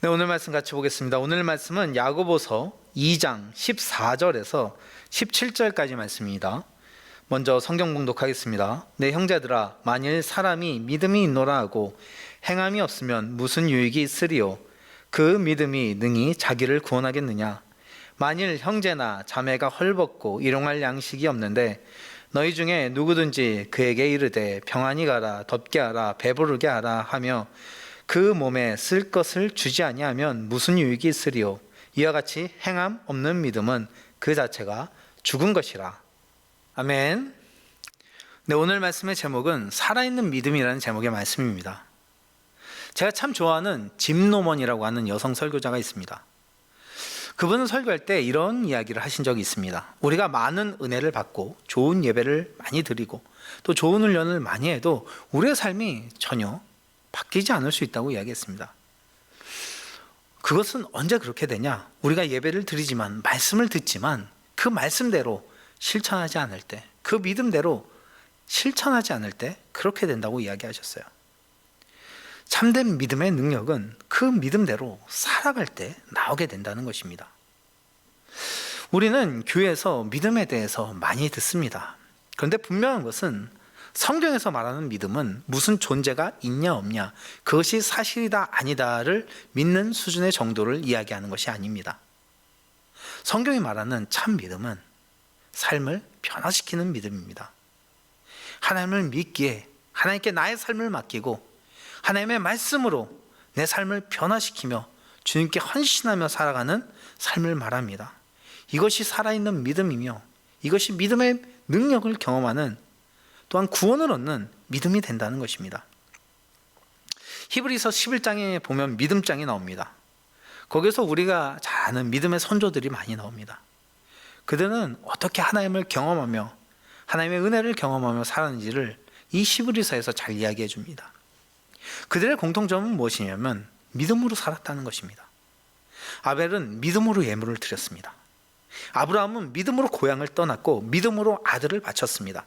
네, 오늘 말씀 같이 보겠습니다. 오늘 말씀은 야고보서 2장 14절에서 17절까지 말씀입니다. 먼저 성경 봉독하겠습니다. 내 형제들아 만일 사람이 믿음이 있노라 하고 행함이 없으면 무슨 유익이 있으리요 그 믿음이 능히 자기를 구원하겠느냐 만일 형제나 자매가 헐벗고 일용할 양식이 없는데 너희 중에 누구든지 그에게 이르되 평안히 가라 덥게 하라 배부르게 하라 하며 그 몸에 쓸 것을 주지 아니하면 무슨 유익이 있으리요 이와 같이 행함 없는 믿음은 그 자체가 죽은 것이라 아멘. 네, 오늘 말씀의 제목은 살아있는 믿음이라는 제목의 말씀입니다. 제가 참 좋아하는 짐 노먼이라고 하는 여성 설교자가 있습니다. 그분은 설교할 때 이런 이야기를 하신 적이 있습니다. 우리가 많은 은혜를 받고 좋은 예배를 많이 드리고 또 좋은 훈련을 많이 해도 우리의 삶이 전혀 바뀌지 않을 수 있다고 이야기했습니다. 그것은 언제 그렇게 되냐? 우리가 예배를 드리지만 말씀을 듣지만 그 말씀대로 실천하지 않을 때, 그 믿음대로 실천하지 않을 때 그렇게 된다고 이야기하셨어요. 참된 믿음의 능력은 그 믿음대로 살아갈 때 나오게 된다는 것입니다. 우리는 교회에서 믿음에 대해서 많이 듣습니다. 그런데 분명한 것은 성경에서 말하는 믿음은 무슨 존재가 있냐 없냐 그것이 사실이다 아니다를 믿는 수준의 정도를 이야기하는 것이 아닙니다. 성경이 말하는 참 믿음은 삶을 변화시키는 믿음입니다. 하나님을 믿기에 하나님께 나의 삶을 맡기고 하나님의 말씀으로 내 삶을 변화시키며 주님께 헌신하며 살아가는 삶을 말합니다. 이것이 살아있는 믿음이며 이것이 믿음의 능력을 경험하는 또한 구원을 얻는 믿음이 된다는 것입니다. 히브리서 11장에 보면 믿음장이 나옵니다. 거기서 우리가 잘 아는 믿음의 선조들이 많이 나옵니다. 그들은 어떻게 하나님을 경험하며 하나님의 은혜를 경험하며 살았는지를 이 시브리서에서 잘 이야기해 줍니다. 그들의 공통점은 무엇이냐면 믿음으로 살았다는 것입니다. 아벨은 믿음으로 예물을 드렸습니다. 아브라함은 믿음으로 고향을 떠났고 믿음으로 아들을 바쳤습니다.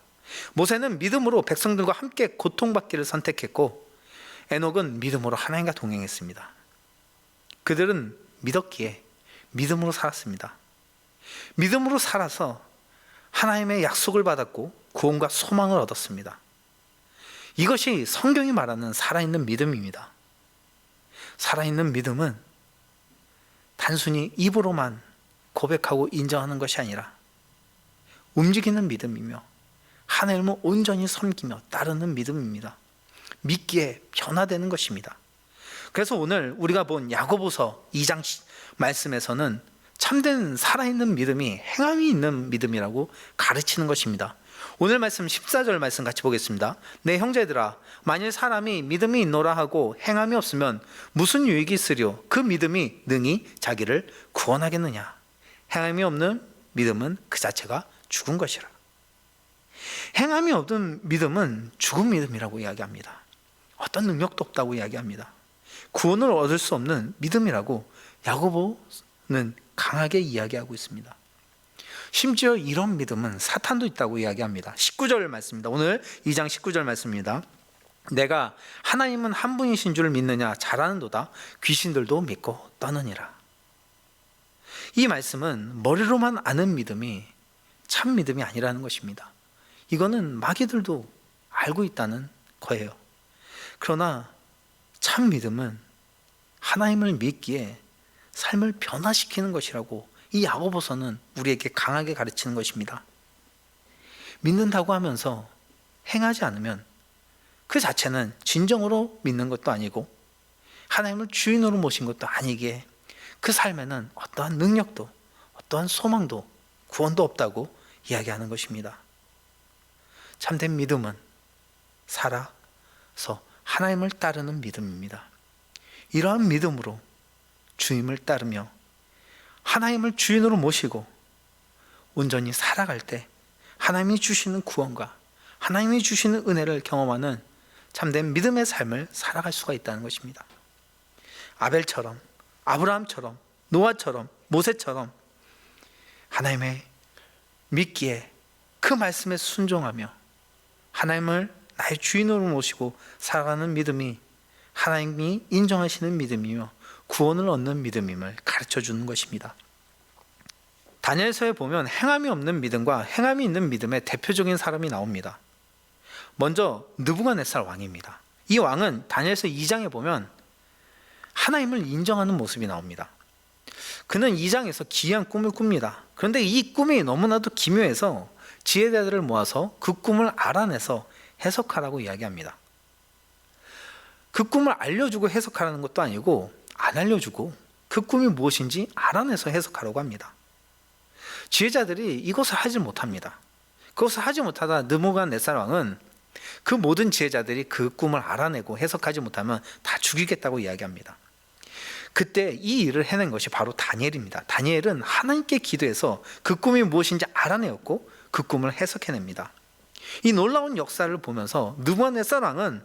모세는 믿음으로 백성들과 함께 고통받기를 선택했고 에녹은 믿음으로 하나님과 동행했습니다. 그들은 믿었기에 믿음으로 살았습니다. 믿음으로 살아서 하나님의 약속을 받았고 구원과 소망을 얻었습니다. 이것이 성경이 말하는 살아있는 믿음입니다. 살아있는 믿음은 단순히 입으로만 고백하고 인정하는 것이 아니라 움직이는 믿음이며 하나님을 온전히 섬기며 따르는 믿음입니다. 믿기에 변화되는 것입니다. 그래서 오늘 우리가 본 야고보서 2장 말씀에서는 참된 살아있는 믿음이 행함이 있는 믿음이라고 가르치는 것입니다. 오늘 말씀 14절 말씀 같이 보겠습니다. 내 형제들아 만일 사람이 믿음이 있노라 하고 행함이 없으면 무슨 유익이 있으리요 그 믿음이 능히 자기를 구원하겠느냐 행함이 없는 믿음은 그 자체가 죽은 것이라. 행함이 없는 믿음은 죽은 믿음이라고 이야기합니다. 어떤 능력도 없다고 이야기합니다. 구원을 얻을 수 없는 믿음이라고 야고보는 강하게 이야기하고 있습니다. 심지어 이런 믿음은 사탄도 있다고 이야기합니다. 19절 말씀입니다. 오늘 2장 19절 말씀입니다. 내가 하나님은 한 분이신 줄 믿느냐 잘하는도다 귀신들도 믿고 떠느니라. 이 말씀은 머리로만 아는 믿음이 참 믿음이 아니라는 것입니다. 이거는 마귀들도 알고 있다는 거예요. 그러나 참 믿음은 하나님을 믿기에 삶을 변화시키는 것이라고 이 야고보서는 우리에게 강하게 가르치는 것입니다. 믿는다고 하면서 행하지 않으면 그 자체는 진정으로 믿는 것도 아니고 하나님을 주인으로 모신 것도 아니기에 그 삶에는 어떠한 능력도 어떠한 소망도 구원도 없다고 이야기하는 것입니다. 참된 믿음은 살아서 하나님을 따르는 믿음입니다. 이러한 믿음으로 주님을 따르며 하나님을 주인으로 모시고 온전히 살아갈 때 하나님이 주시는 구원과 하나님이 주시는 은혜를 경험하는 참된 믿음의 삶을 살아갈 수가 있다는 것입니다. 아벨처럼, 아브라함처럼, 노아처럼, 모세처럼 하나님의 믿기에 그 말씀에 순종하며 하나님을 나의 주인으로 모시고 살아가는 믿음이 하나님이 인정하시는 믿음이며 구원을 얻는 믿음임을 가르쳐 주는 것입니다. 다니엘서에 보면 행함이 없는 믿음과 행함이 있는 믿음의 대표적인 사람이 나옵니다. 먼저 느부갓네살 왕입니다. 이 왕은 다니엘서 2장에 보면 하나님을 인정하는 모습이 나옵니다. 그는 2장에서 기이한 꿈을 꿉니다. 그런데 이 꿈이 너무나도 기묘해서 지혜자들을 모아서 그 꿈을 알아내서 해석하라고 이야기합니다. 그 꿈을 알려주고 해석하라는 것도 아니고 안 알려주고 그 꿈이 무엇인지 알아내서 해석하라고 합니다. 지혜자들이 이것을 하지 못합니다. 그것을 하지 못하다 느모간네살 왕은 그 모든 지혜자들이 그 꿈을 알아내고 해석하지 못하면 다 죽이겠다고 이야기합니다. 그때 이 일을 해낸 것이 바로 다니엘입니다. 다니엘은 하나님께 기도해서 그 꿈이 무엇인지 알아내었고 그 꿈을 해석해냅니다. 이 놀라운 역사를 보면서 느부갓네살 왕은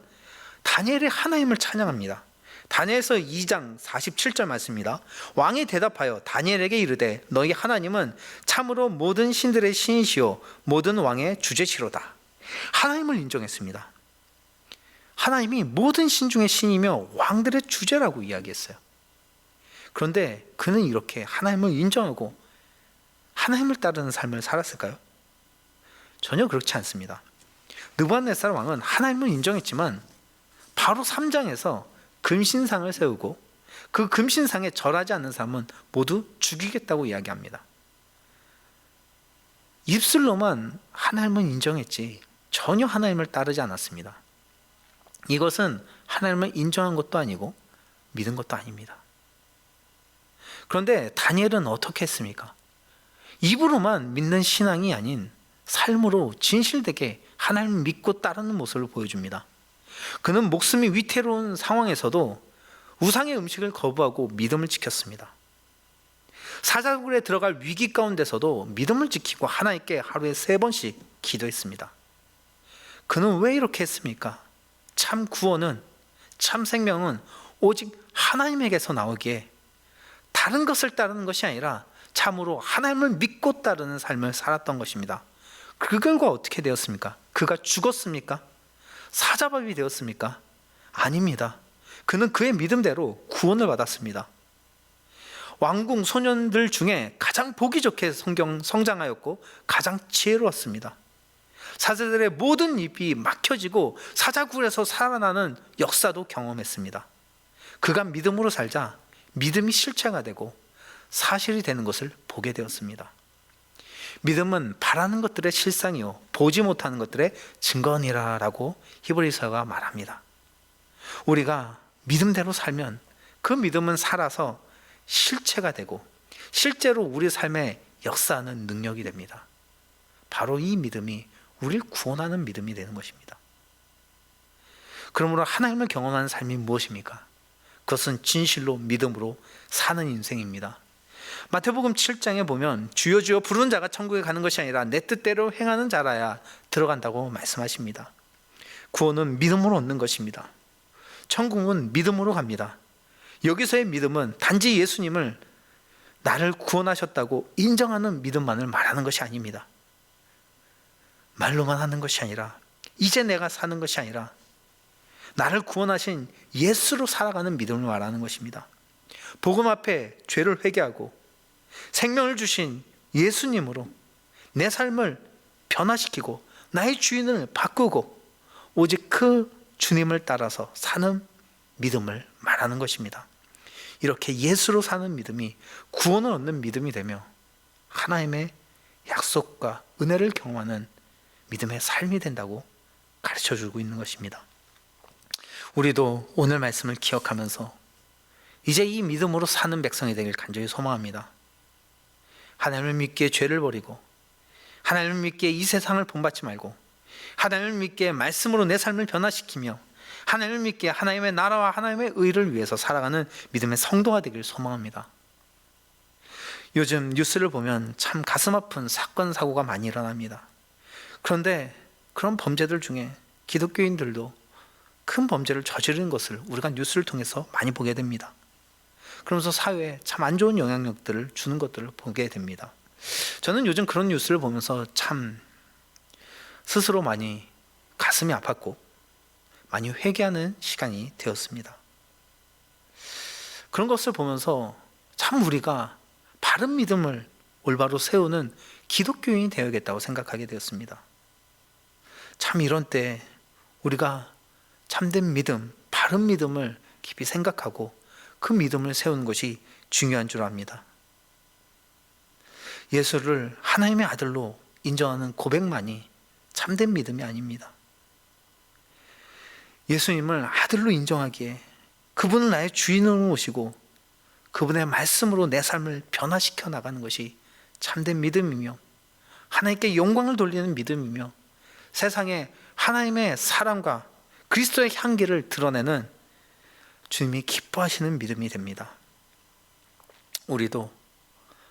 다니엘이 하나님을 찬양합니다. 다니엘서 2장 47절 말씀입니다. 왕이 대답하여 다니엘에게 이르되 너희 하나님은 참으로 모든 신들의 신이시요 모든 왕의 주제시로다. 하나님을 인정했습니다. 하나님이 모든 신 중의 신이며 왕들의 주제라고 이야기했어요. 그런데 그는 이렇게 하나님을 인정하고 하나님을 따르는 삶을 살았을까요? 전혀 그렇지 않습니다. 느부갓네살 왕은 하나님을 인정했지만 바로 3장에서 금신상을 세우고 그 금신상에 절하지 않는 사람은 모두 죽이겠다고 이야기합니다. 입술로만 하나님을 인정했지 전혀 하나님을 따르지 않았습니다. 이것은 하나님을 인정한 것도 아니고 믿은 것도 아닙니다. 그런데 다니엘은 어떻게 했습니까? 입으로만 믿는 신앙이 아닌 삶으로 진실되게 하나님을 믿고 따르는 모습을 보여줍니다. 그는 목숨이 위태로운 상황에서도 우상의 음식을 거부하고 믿음을 지켰습니다. 사자굴에 들어갈 위기 가운데서도 믿음을 지키고 하나님께 하루에 세 번씩 기도했습니다. 그는 왜 이렇게 했습니까? 참 구원은, 참 생명은 오직 하나님에게서 나오기에 다른 것을 따르는 것이 아니라 참으로 하나님을 믿고 따르는 삶을 살았던 것입니다. 그 결과 어떻게 되었습니까? 그가 죽었습니까? 사자밥이 되었습니까? 아닙니다. 그는 그의 믿음대로 구원을 받았습니다. 왕궁 소년들 중에 가장 보기 좋게 성경 성장하였고 가장 지혜로웠습니다. 사자들의 모든 입이 막혀지고 사자굴에서 살아나는 역사도 경험했습니다. 그가 믿음으로 살자 믿음이 실체가 되고 사실이 되는 것을 보게 되었습니다. 믿음은 바라는 것들의 실상이요 보지 못하는 것들의 증거니라라고 히브리서가 말합니다. 우리가 믿음대로 살면 그 믿음은 살아서 실체가 되고 실제로 우리 삶에 역사하는 능력이 됩니다. 바로 이 믿음이 우리를 구원하는 믿음이 되는 것입니다. 그러므로 하나님을 경험하는 삶이 무엇입니까? 그것은 진실로 믿음으로 사는 인생입니다. 마태복음 7장에 보면 주여 주여 부르는 자가 천국에 가는 것이 아니라 내 뜻대로 행하는 자라야 들어간다고 말씀하십니다. 구원은 믿음으로 얻는 것입니다. 천국은 믿음으로 갑니다. 여기서의 믿음은 단지 예수님을 나를 구원하셨다고 인정하는 믿음만을 말하는 것이 아닙니다. 말로만 하는 것이 아니라 이제 내가 사는 것이 아니라 나를 구원하신 예수로 살아가는 믿음을 말하는 것입니다. 복음 앞에 죄를 회개하고 생명을 주신 예수님으로 내 삶을 변화시키고 나의 주인을 바꾸고 오직 그 주님을 따라서 사는 믿음을 말하는 것입니다. 이렇게 예수로 사는 믿음이 구원을 얻는 믿음이 되며 하나님의 약속과 은혜를 경험하는 믿음의 삶이 된다고 가르쳐 주고 있는 것입니다. 우리도 오늘 말씀을 기억하면서 이제 이 믿음으로 사는 백성이 되길 간절히 소망합니다. 하나님을 믿기에 죄를 버리고 하나님을 믿기에 이 세상을 본받지 말고 하나님을 믿기에 말씀으로 내 삶을 변화시키며 하나님을 믿기에 하나님의 나라와 하나님의 의를 위해서 살아가는 믿음의 성도가 되길 소망합니다. 요즘 뉴스를 보면 참 가슴 아픈 사건 사고가 많이 일어납니다. 그런데 그런 범죄들 중에 기독교인들도 큰 범죄를 저지르는 것을 우리가 뉴스를 통해서 많이 보게 됩니다. 그러면서 사회에 참 안 좋은 영향력들을 주는 것들을 보게 됩니다. 저는 요즘 그런 뉴스를 보면서 참 스스로 많이 가슴이 아팠고 많이 회개하는 시간이 되었습니다. 그런 것을 보면서 참 우리가 바른 믿음을 올바로 세우는 기독교인이 되어야겠다고 생각하게 되었습니다. 참 이런 때 우리가 참된 믿음, 바른 믿음을 깊이 생각하고 그 믿음을 세우는 것이 중요한 줄 압니다. 예수를 하나님의 아들로 인정하는 고백만이 참된 믿음이 아닙니다. 예수님을 아들로 인정하기에 그분을 나의 주인으로 모시고 그분의 말씀으로 내 삶을 변화시켜 나가는 것이 참된 믿음이며 하나님께 영광을 돌리는 믿음이며 세상에 하나님의 사랑과 그리스도의 향기를 드러내는 주님이 기뻐하시는 믿음이 됩니다. 우리도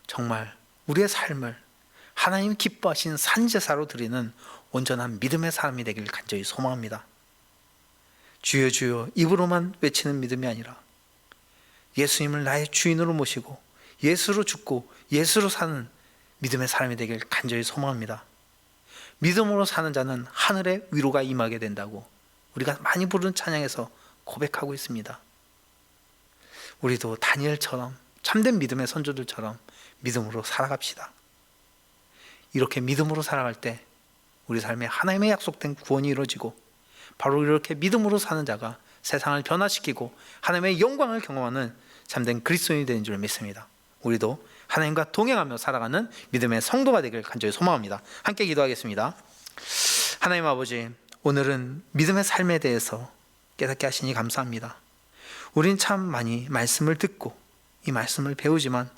정말 우리의 삶을 하나님 기뻐하시는 산제사로 드리는 온전한 믿음의 사람이 되길 간절히 소망합니다. 주여 주여 입으로만 외치는 믿음이 아니라 예수님을 나의 주인으로 모시고 예수로 죽고 예수로 사는 믿음의 사람이 되길 간절히 소망합니다. 믿음으로 사는 자는 하늘의 위로가 임하게 된다고 우리가 많이 부르는 찬양에서 고백하고 있습니다. 우리도 다니엘처럼 참된 믿음의 선조들처럼 믿음으로 살아갑시다. 이렇게 믿음으로 살아갈 때 우리 삶에 하나님의 약속된 구원이 이루어지고 바로 이렇게 믿음으로 사는 자가 세상을 변화시키고 하나님의 영광을 경험하는 참된 그리스도인이 되는 줄 믿습니다. 우리도 하나님과 동행하며 살아가는 믿음의 성도가 되길 간절히 소망합니다. 함께 기도하겠습니다. 하나님 아버지, 오늘은 믿음의 삶에 대해서 깨닫게 하시니 감사합니다. 우린 참 많이 말씀을 듣고 이 말씀을 배우지만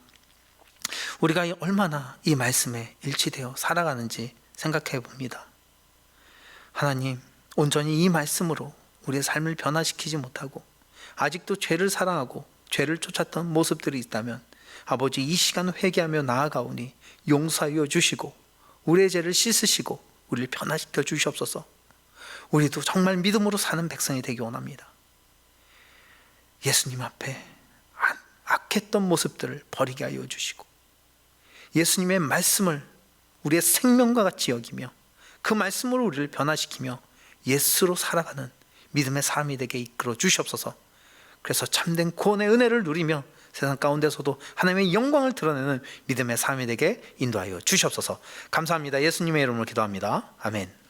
우리가 얼마나 이 말씀에 일치되어 살아가는지 생각해 봅니다. 하나님, 온전히 이 말씀으로 우리의 삶을 변화시키지 못하고 아직도 죄를 사랑하고 죄를 쫓았던 모습들이 있다면 아버지 이 시간 회개하며 나아가오니 용서하여 주시고 우리의 죄를 씻으시고 우리를 변화시켜 주시옵소서. 우리도 정말 믿음으로 사는 백성이 되기 원합니다. 예수님 앞에 악했던 모습들을 버리게 하여 주시고 예수님의 말씀을 우리의 생명과 같이 여기며 그 말씀으로 우리를 변화시키며 예수로 살아가는 믿음의 삶이 되게 이끌어 주시옵소서. 그래서 참된 구원의 은혜를 누리며 세상 가운데서도 하나님의 영광을 드러내는 믿음의 삶이 되게 인도하여 주시옵소서. 감사합니다. 예수님의 이름으로 기도합니다. 아멘.